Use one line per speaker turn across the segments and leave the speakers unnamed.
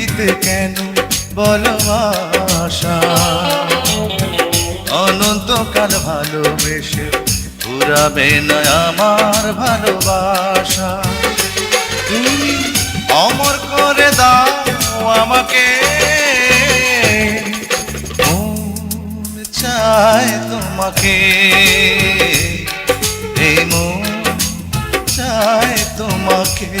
পৃথিবীতে কেন বলো আশা? অনন্তকাল ভালোবেসে পুরাবে না আমার ভালোবাসা। তুমি অমর করে দাও আমাকে। চায় তোমাকে। এই মন চায় তোমাকে।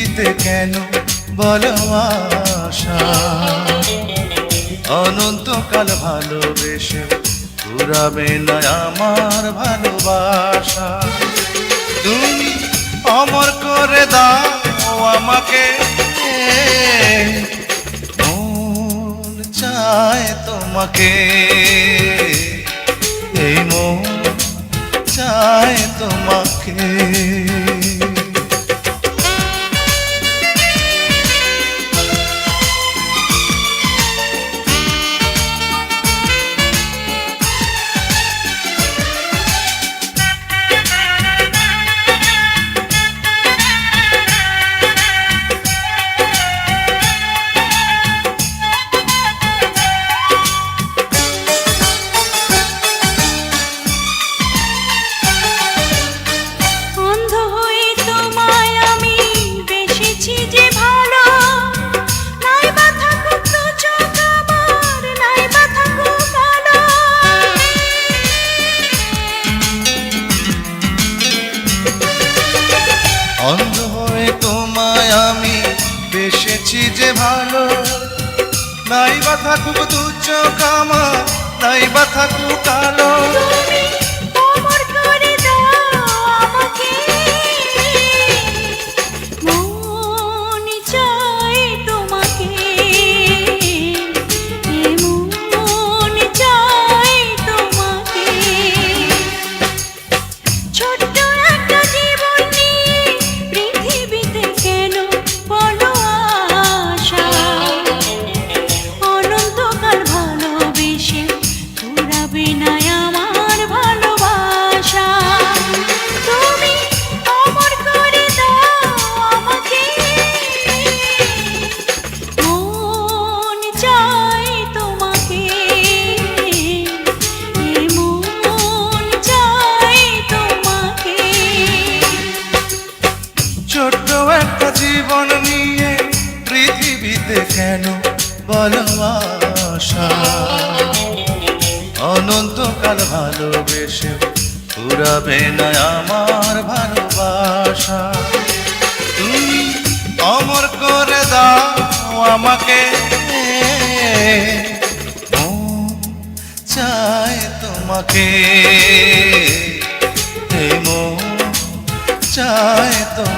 পৃথিবীতে কেন আশা? অনন্তকাল ভালোবেসে পুরাবে না আমার ভালোবাসা। তুমি অমর করে দাও আমাকে, মন চায় তোমাকে। এই মন চায় তোমাকে।
বেসেছি যে ভালো। নাই বা থাকুক চোখ আমার নাই বা থাকুক কালো পৃথিবীতে কেন? বলো অনন্তকাল ভালোবেসে
পুরাবে না আমার ভালোবাসা। তুমি অমর করে দাও আমাকে। চায় তোমাকে। চায় তোমাকে